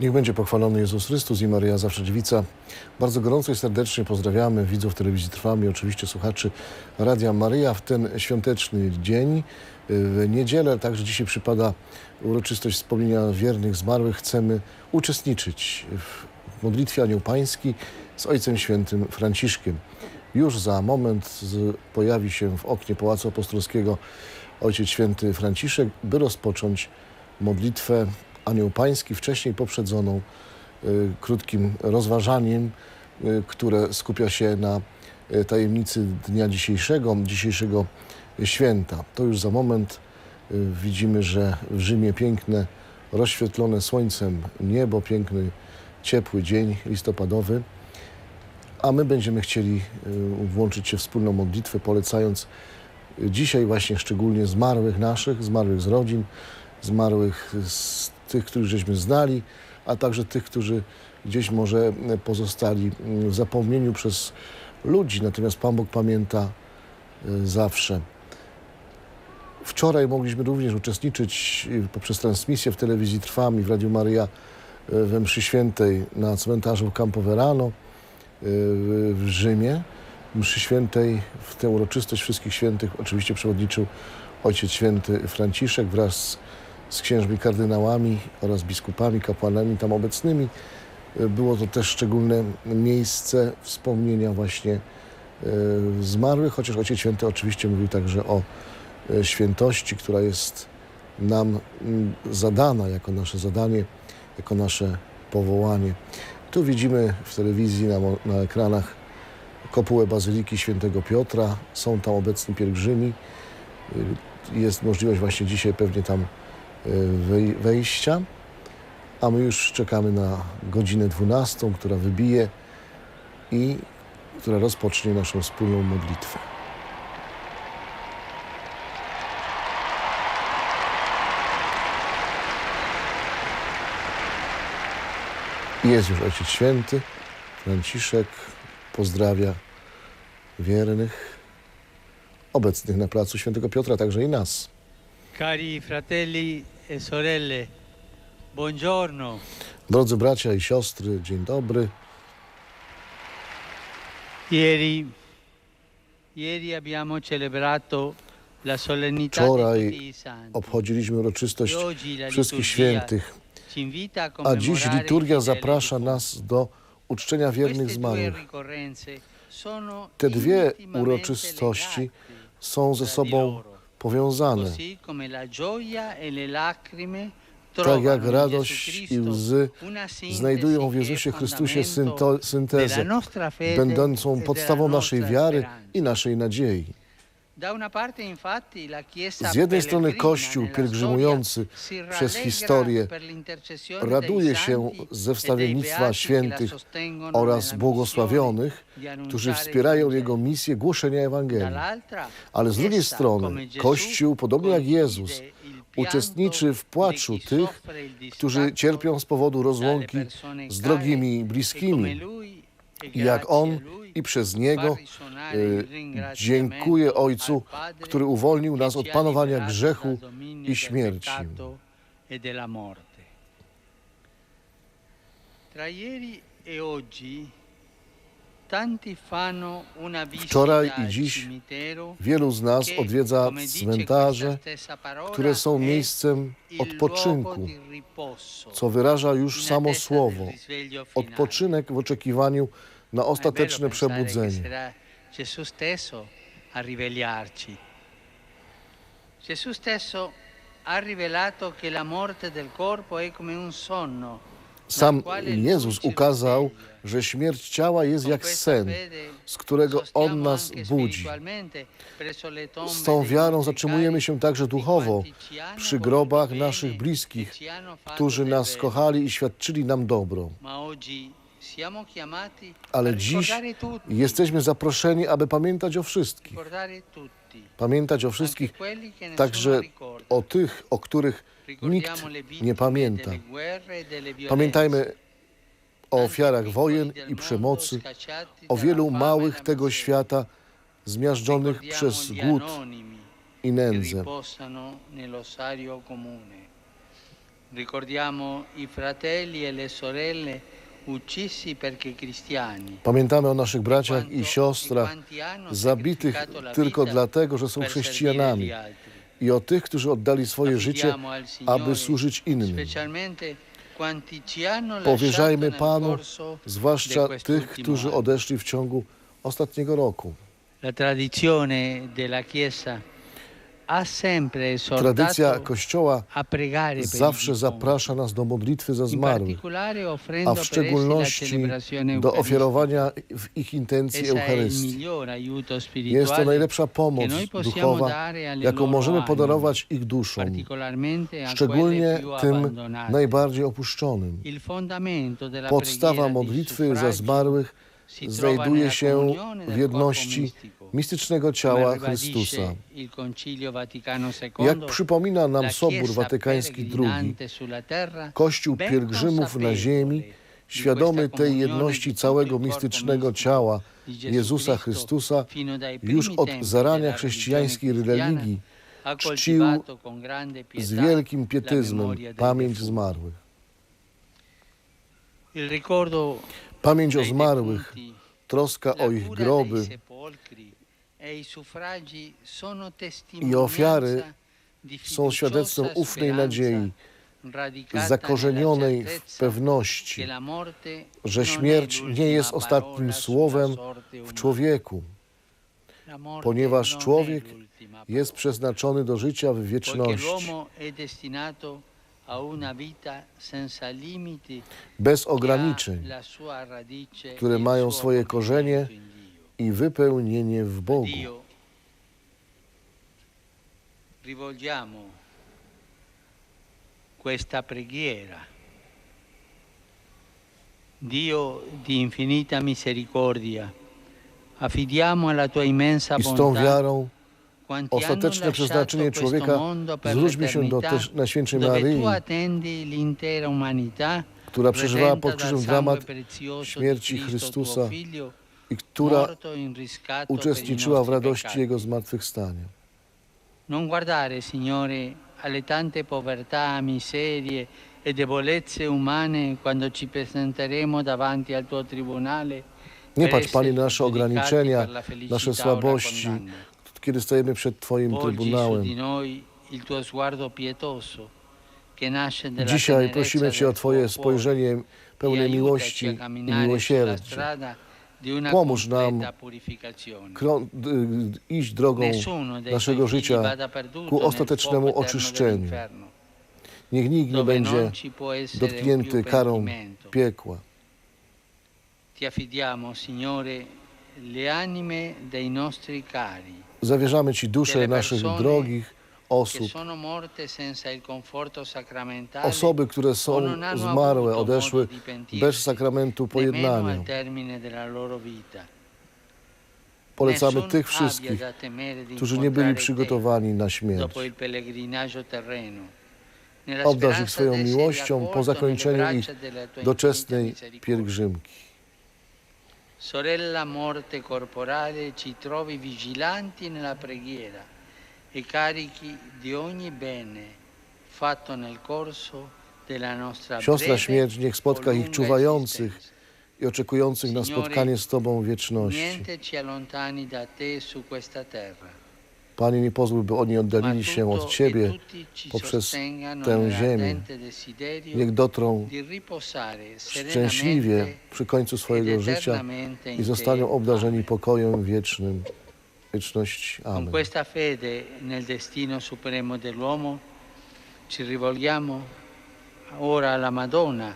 Niech będzie pochwalony Jezus Chrystus i Maryja Zawsze Dziewica. Bardzo gorąco i serdecznie pozdrawiamy widzów telewizji Trwam i oczywiście słuchaczy Radia Maryja w ten świąteczny dzień. W niedzielę także dzisiaj przypada uroczystość wspomnienia wiernych zmarłych. Chcemy uczestniczyć w modlitwie Anioł Pański z Ojcem Świętym Franciszkiem. Już za moment pojawi się w oknie Pałacu Apostolskiego Ojciec Święty Franciszek, by rozpocząć modlitwę Anioł Pański, wcześniej poprzedzoną y, krótkim rozważaniem, y, które skupia się na y, tajemnicy dnia dzisiejszego, dzisiejszego święta. To już za moment widzimy, że w Rzymie piękne, rozświetlone słońcem niebo, piękny, ciepły dzień listopadowy, a my będziemy chcieli włączyć się w wspólną modlitwę, polecając dzisiaj właśnie szczególnie zmarłych naszych, zmarłych z rodzin, zmarłych z tych, których żeśmy znali, a także tych, którzy gdzieś może pozostali w zapomnieniu przez ludzi, natomiast Pan Bóg pamięta y, zawsze. Wczoraj mogliśmy również uczestniczyć y, poprzez transmisję w telewizji Trwam i w Radiu Maryja y, we mszy świętej na cmentarzu Campo Verano w Rzymie. Mszy świętej w tę uroczystość wszystkich świętych oczywiście przewodniczył Ojciec Święty Franciszek wraz z księżmi kardynałami oraz biskupami, kapłanami tam obecnymi. Y, Było to też szczególne miejsce wspomnienia właśnie y, zmarłych, chociaż Ojciec Święty oczywiście mówił także o y, świętości, która jest nam zadana jako nasze zadanie, jako nasze powołanie. Tu widzimy w telewizji na, na ekranach kopułę Bazyliki Świętego Piotra. Są tam obecni pielgrzymi. Jest możliwość właśnie dzisiaj pewnie tam wejścia. A my już czekamy na godzinę 12, która wybije i która rozpocznie naszą wspólną modlitwę. Jest już Ojciec Święty, Franciszek pozdrawia wiernych, obecnych na placu Świętego Piotra, także i nas. Cari fratelli e sorelle, buongiorno. Drodzy bracia i siostry, dzień dobry. Ieri, ieri abbiamo celebrato la solennità Wczoraj. Obchodziliśmy uroczystość E la wszystkich świętych, a dziś liturgia zaprasza nas do uczczenia wiernych zmarłych. Te dwie uroczystości są ze sobą powiązane. e Tak jak radość i łzy znajdują w Jezusie Chrystusie syntezę, będącą e podstawą naszej wiary i naszej nadziei. Z jednej strony Kościół pielgrzymujący przez historię raduje się ze e wstawiennictwa świętych oraz błogosławionych, którzy wspierają Jego misję głoszenia Ewangelii. Ale z drugiej strony Kościół, podobnie jak Jezus, uczestniczy w płaczu tych, którzy cierpią z powodu rozłąki z drogimi e bliskimi. Jak On i przez Niego y, dziękuję Ojcu, który uwolnił nas od panowania grzechu i śmierci. e e Wczoraj i dziś Wielu z nas odwiedza cmentarze, które są miejscem odpoczynku, co wyraża już samo słowo. Odpoczynek w oczekiwaniu na ostateczne przebudzenie. Gesù stesso ha rivelato che la morte del corpo è come un sonno. Sam Jezus ukazał, że śmierć ciała jest jak sen, z którego On nas budzi. Z tą wiarą zatrzymujemy się także duchowo przy grobach naszych bliskich, którzy nas kochali i świadczyli nam dobro. Ale dziś jesteśmy zaproszeni, aby pamiętać o wszystkich. Pamiętać o wszystkich, także o tych, o których nikt nie pamięta. Pamiętajmy o ofiarach wojen i przemocy, o wielu małych tego świata zmiażdżonych przez głód i nędzę. Ricordiamo i fratelli e le sorelle. Pamiętamy o naszych braciach i siostrach zabitych tylko dlatego, że są chrześcijanami i o tych, którzy oddali swoje życie, aby służyć innym. Powierzajmy Panu, zwłaszcza tych, którzy odeszli w ciągu ostatniego roku. La tradizione della Chiesa Tradycja Kościoła zawsze zaprasza nas do modlitwy za zmarłych, a w szczególności do ofiarowania w ich intencji Eucharystii. Jest to najlepsza pomoc duchowa, jaką możemy podarować ich duszom, szczególnie tym najbardziej opuszczonym. Podstawa modlitwy za zmarłych znajduje się w jedności. Mistycznego ciała Chrystusa. Jak przypomina nam Sobór Watykański II, Kościół pielgrzymów na ziemi, świadomy tej jedności całego mistycznego ciała Jezusa Chrystusa, już od zarania chrześcijańskiej religii czcił z wielkim pietyzmem pamięć zmarłych. Pamięć o zmarłych, troska o ich groby i sono i ofiary są świadectwem ufnej nadziei, zakorzenionej w pewności, że śmierć nie jest ostatnim słowem w człowieku, ponieważ człowiek jest przeznaczony do życia w wieczności, bez ograniczeń które e mają swoje korzenie. I wypełnienie w Bogu. Rivolgiamo questa preghiera. Dio di infinita misericordia, affidiamo alla tua immensa I z tą bontà wiarą ostateczne przeznaczenie człowieka zwróćmy się do też Najświętszej Maryi, która przeżywała pod krzyżem dramat śmierci Chrystusa, i która uczestniczyła w radości. Jego zmartwychwstania. Non guardare, Signore, alle tante povertà, miserie e debolezze umane quando ci presenteremo davanti al tuo tribunale. Nie patrz, Panie, na nasze ograniczenia, nasze słabości, kiedy stajemy przed Twoim Trybunałem. Dzisiaj prosimy Cię o Twoje spojrzenie I pełne miłości i miłosierdzia. Pomóż nam d- iść drogą naszego życia ku ostatecznemu oczyszczeniu. Niech nikt nie będzie dotknięty karą piekła. Zawierzamy Ci dusze naszych drogich osób, osoby, które są zmarłe, odeszły bez sakramentu pojednania. Polecamy tych wszystkich, którzy nie byli przygotowani na śmierć. Obdarz ich swoją miłością po zakończeniu ich doczesnej pielgrzymki. Sorella morte corporale, ci trovi vigilanti nella preghiera e carichi di ogni bene fatto nel corso della nostra Siostra śmierć niech spotka ich czuwających i oczekujących na spotkanie z Tobą wieczności. Panie, nie pozwól, by oni oddalili się od e Ciebie. poprzez tę ziemię. Niech dotrą szczęśliwie przy końcu swojego życia i zostaną obdarzeni pokojem wiecznym. Wieczność. Con Amen. questa fede nel destino supremo dell'uomo ci rivolgiamo ora alla Madonna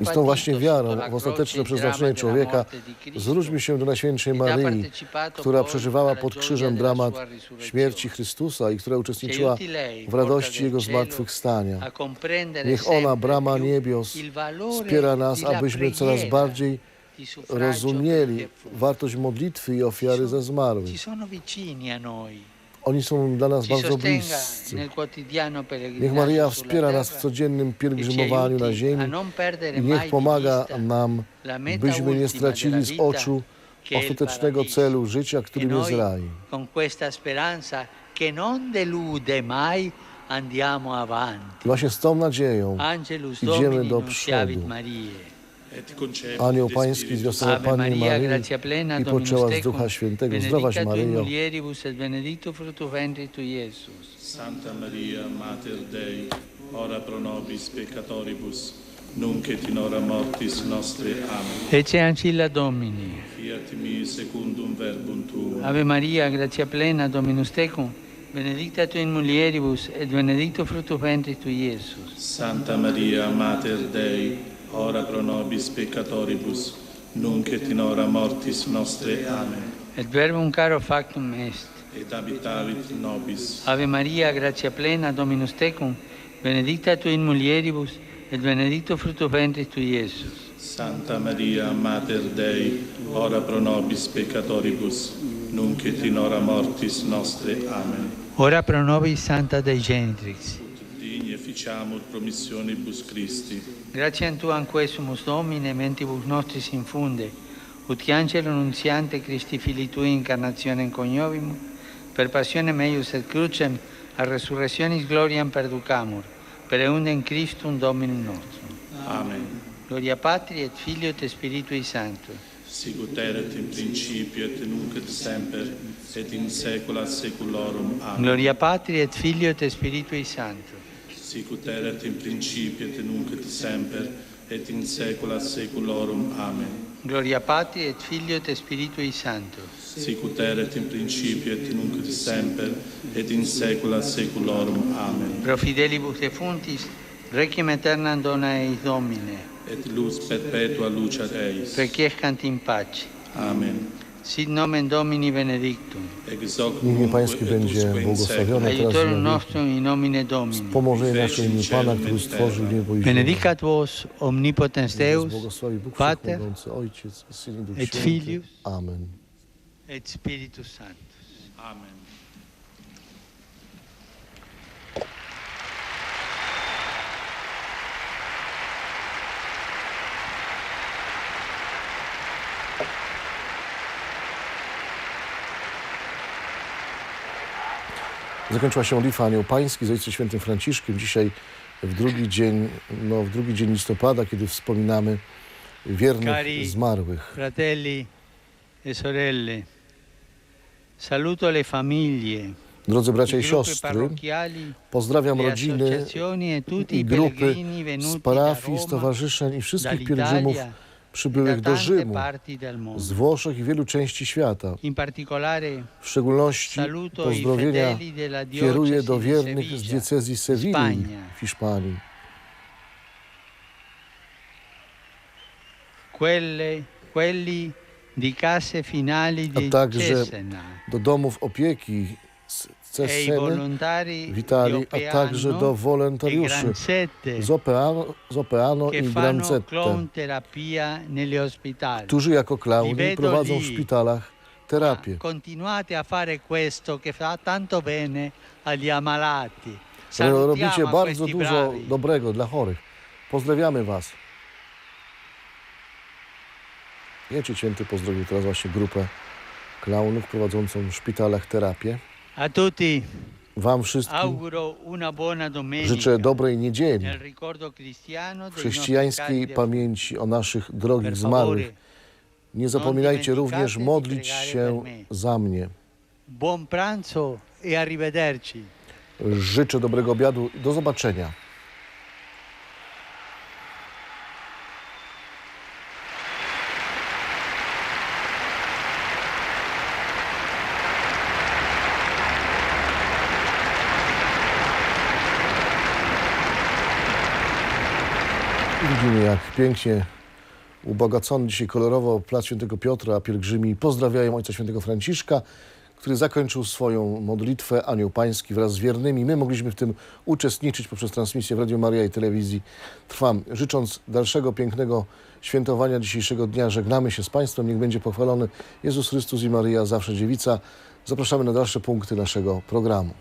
I z tą właśnie wiarą w ostateczne przeznaczenie człowieka zwróćmy się do Najświętszej Maryi, która przeżywała pod krzyżem dramat śmierci Chrystusa i która uczestniczyła w radości Jego zmartwychwstania. Niech ona, brama niebios, wspiera nas, abyśmy coraz bardziej rozumieli defunti. wartość modlitwy i ofiary za zmarłych. Oni są dla nas bardzo bliscy. Niech Maria wspiera nas w codziennym e pielgrzymowaniu na ziemi i niech pomaga nam, byśmy nie stracili z oczu ostatecznego celu życia, E którym jest raj. Właśnie z tą nadzieją Idziemy do przodu. Anioł Pański zwiastował Maria, Maryi gratia plena, i Dominus poczęła z tecum, Ducha Świętego. Zdrowaś Maryjo. Santa Maria, Mater Dei, ora pro nobis peccatoribus, nunc et in hora mortis nostre. Amen. Ecce ancilla Domini. Fiat mi secundum verbum tuum. Ave Maria, gratia plena, Dominus tecum, benedicta tu in mulieribus, et benedictus fructus ventris tui, Iesus. Santa Maria, Mater Dei, ora pro nobis peccatoribus, nunc et in hora mortis nostre. Amen. Et verbum caro factum est. Et habitavit nobis. Ave Maria, gratia plena, Dominus tecum, benedicta tu in mulieribus, et benedictus fructus ventris tui, Iesus. Santa Maria, Mater Dei, ora pro nobis peccatoribus, nunc et in hora mortis nostre. Amen. Ora pro nobis Santa Dei Genitrix. Digni efficiamur promissionibus Christi. Gratiam Tuam quesumus Domine, mentibus nostris infunde, ut che angelo nunziante Christi Fili Tui incarnationem coniovimus, per passionem eius et crucem, a resurrectionis gloriam perducamur, per eundem Christum Dominum nostrum. Amen. Gloria Patri et Filio et Spiritui Sancto. Sicut erat in principio et nunc et semper et in saecula saeculorum. Amen. Gloria Patri et Filio et Spiritui Sancto. Sicut erat in principio et nunc et semper et in saecula saeculorum. Amen. Gloria Patri et Filio et Spiritui Sancto. Sicut erat in principio et nunc et semper et in saecula saeculorum. Amen. Pro fidelibus defuntis, requiem aeternam dona eis Domine, Et luz perpetua luceat eis. requiescant in pace. Amen. Sit nomen Domini benedictum. Imię Pańskie będzie błagoslawione teraz i nomine Domini. Pomoże nasze imię Pana, który stworzył niebo i ziemię. Benedicat vos omnipotens Deus, Pater Ojciec Syn i Duch et Święty. Filius Amen. et Spiritus Sanctus. Amen. Zakończyła się modlitwa Anioł Pański z Ojcem Świętym Franciszkiem. Dzisiaj w drugi dzień, no, w drugi dzień listopada, kiedy wspominamy wiernych Cari zmarłych. Fratelli e sorelle, saluto le famiglie, Drodzy bracia i siostry, pozdrawiam rodziny e grupy z parafii, stowarzyszeń i wszystkich pielgrzymów przybyłych do Rzymu, z Włoszech i wielu części świata. W szczególności pozdrowienia diocesi do wiernych z diecezji Sewilli w Hiszpanii. A także do domów opieki Ceseny volontari w di Italii, a także do e wolontariuszy z Opeano, z Opeano i Grancette, którzy jako klauni prowadzą w szpitalach terapię. Continuate a fare questo che fa tanto bene agli ammalati. Robicie bardzo dużo dobrego dla chorych. Pozdrawiamy Was. Ojciec Święty pozdrowił teraz właśnie grupę klaunów prowadzącą w szpitalach terapię. A tutti Wam wszystkim życzę dobrej niedzieli, nostri chrześcijańskiej pamięci o naszych drogich zmarłych. Nie zapominajcie również modlić się za mnie. Buon pranzo e arrivederci. Życzę dobrego obiadu. Do zobaczenia. Widzimy, jak pięknie ubogacony dzisiaj kolorowo Plac Świętego Piotra, a pielgrzymi pozdrawiają Ojca Świętego Franciszka, który zakończył swoją modlitwę Anioł Pański wraz z wiernymi. My mogliśmy w tym uczestniczyć poprzez transmisję w Radio Maria i telewizji Trwam. Życząc dalszego pięknego świętowania dzisiejszego dnia, żegnamy się z Państwem. Niech będzie pochwalony Jezus Chrystus i Maryja, zawsze dziewica. Zapraszamy na dalsze punkty naszego programu.